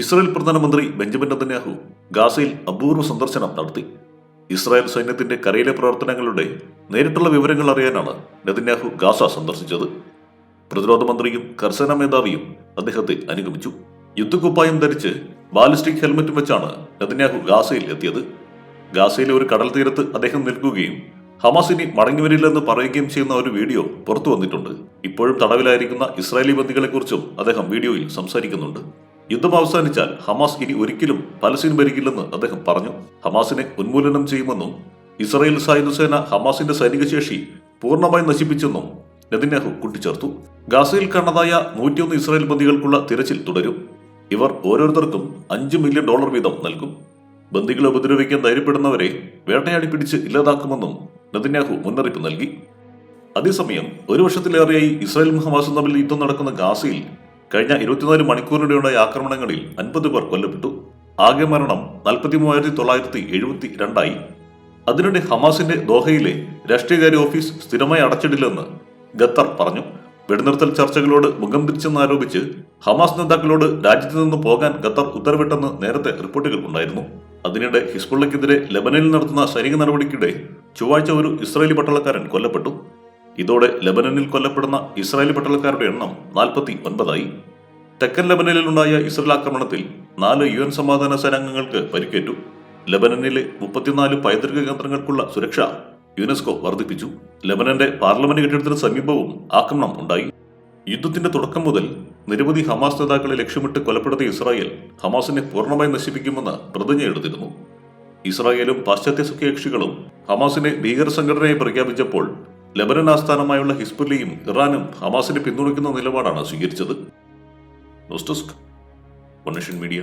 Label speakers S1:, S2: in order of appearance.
S1: Israel പ്രധാനമന്ത്രി Benjamin Netanyahu ഗാസയിൽ അപൂർവ സന്ദർശനം നടത്തി. ഇസ്രായേൽ സൈന്യത്തിന്റെ കരയിലെ പ്രവർത്തനങ്ങളുടെ നേരിട്ടുള്ള വിവരങ്ങൾ അറിയാനാണ് നെതന്യാഹു ഗാസ സന്ദർശിച്ചത്. പ്രതിരോധ മന്ത്രിയും കർസേന മേധാവിയും അദ്ദേഹത്തെ അനുഗമിച്ചു. യുദ്ധക്കുപ്പായം ധരിച്ച് ബാലിസ്റ്റിക് ഹെൽമറ്റും വെച്ചാണ് നെതന്യാഹു ഗാസയിൽ എത്തിയത്. ഗാസയിലെ ഒരു കടൽ തീരത്ത് അദ്ദേഹം നിൽക്കുകയും ഹമാസ് ഇനി മടങ്ങിവരില്ലെന്ന് പറയുകയും ചെയ്യുന്ന ഒരു വീഡിയോ പുറത്തു വന്നിട്ടുണ്ട്. ഇപ്പോഴും തടവിലായിരിക്കുന്ന ഇസ്രായേലി ബന്ദികളെക്കുറിച്ചും അദ്ദേഹം വീഡിയോയിൽ സംസാരിക്കുന്നുണ്ട്. യുദ്ധം അവസാനിച്ചാൽ ഹമാസ് ഇനി ഒരിക്കലും പലസ്തീൻ ഭരിക്കില്ലെന്ന് അദ്ദേഹം പറഞ്ഞു. ഹമാസിനെ ഉന്മൂലനം ചെയ്യുമെന്നും ഇസ്രായേൽ സായുധസേന ഹമാസിന്റെ സൈനിക ശേഷി പൂർണമായി നശിപ്പിച്ചെന്നും നെതന്യാഹു കൂട്ടിച്ചേർത്തു. ഗാസയിൽ കാണാതായ നൂറ്റിയൊന്ന് ഇസ്രായേൽ ബന്ദികൾക്കുള്ള തിരച്ചിൽ തുടരും. ഇവർ ഓരോരുത്തർക്കും അഞ്ച് മില്യൺ ഡോളർ വീതം നൽകും. ബന്ദികളെ ഉപദ്രവിക്കാൻ ധൈര്യപ്പെടുന്നവരെ വേട്ടയാടി പിടിച്ച് ഇല്ലാതാക്കുമെന്നും നെതന്യാഹു മുന്നറിയിപ്പ് നൽകി. അതേസമയം ഒരു വർഷത്തിലേറെയായി ഇസ്രായേൽ ഹമാസും തമ്മിൽ യുദ്ധം നടക്കുന്ന ഗാസയിൽ കഴിഞ്ഞ ഇരുപത്തിനാല് മണിക്കൂറിനിടെയുണ്ടായ ആക്രമണങ്ങളിൽ അൻപത് പേർ കൊല്ലപ്പെട്ടു. ആകെ മരണം നാൽപ്പത്തി മൂവായിരത്തി തൊള്ളായിരത്തി എഴുപത്തി രണ്ടായി അതിനിടെ ഹമാസിന്റെ ദോഹയിലെ രാഷ്ട്രീയകാര്യ ഓഫീസ് സ്ഥിരമായി അടച്ചിടില്ലെന്ന് ഖത്തർ പറഞ്ഞു. വെടിനിർത്തൽ ചർച്ചകളോട് മുഖം തിരിച്ചെന്നാരോപിച്ച് ഹമാസ് നേതാക്കളോട് രാജ്യത്തു നിന്ന് പോകാൻ ഖത്തർ ഉത്തരവിട്ടെന്ന് നേരത്തെ റിപ്പോർട്ടുകൾ ഉണ്ടായിരുന്നു. അതിനിടെ ഹിസ്ബുള്ളക്കെതിരെ ലബനനിൽ നടത്തുന്ന സൈനിക നടപടിക്കിടെ ചൊവ്വാഴ്ച ഒരു ഇസ്രായേലി പട്ടാളക്കാരൻ കൊല്ലപ്പെട്ടു. ഇതോടെ ലബനനിൽ കൊല്ലപ്പെടുന്ന ഇസ്രായേലി പട്ടാളക്കാരുടെ എണ്ണം നാൽപ്പത്തി ഒൻപതായി. തെക്കൻ ലബനനിലുണ്ടായ ഇസ്രായേൽ ആക്രമണത്തിൽ നാല് യു എൻ സമാധാന സേനാംഗങ്ങൾക്ക് പരിക്കേറ്റു. ലബനനിലെ മുപ്പത്തിനാല് പൈതൃക കേന്ദ്രങ്ങൾക്കുള്ള സുരക്ഷ യുനെസ്കോ വർദ്ധിപ്പിച്ചു. ലബനന്റെ പാർലമെന്റ് കെട്ടിടത്തിന് സമീപവും ആക്രമണം ഉണ്ടായി. യുദ്ധത്തിന്റെ തുടക്കം മുതൽ നിരവധി ഹമാസ് നേതാക്കളെ ലക്ഷ്യമിട്ട് കൊലപ്പെടുത്തിയ ഇസ്രായേൽ ഹമാസിനെ പൂർണമായി നശിപ്പിക്കുമെന്ന് പ്രതിജ്ഞയെടുത്തിരുന്നു ഇസ്രായേലും പാശ്ചാത്യ സഖ്യകക്ഷികളും ഹമാസിനെ ഭീകര സംഘടനയായി പ്രഖ്യാപിച്ചപ്പോൾ ലെബനൻ ആസ്ഥാനമായുള്ള ഹിസ്ബുല്ലയും ഇറാനും ഹമാസിനെ പിന്തുണയ്ക്കുന്ന നിലപാടാണ് സ്വീകരിച്ചത്. News desk. മീഡിയ.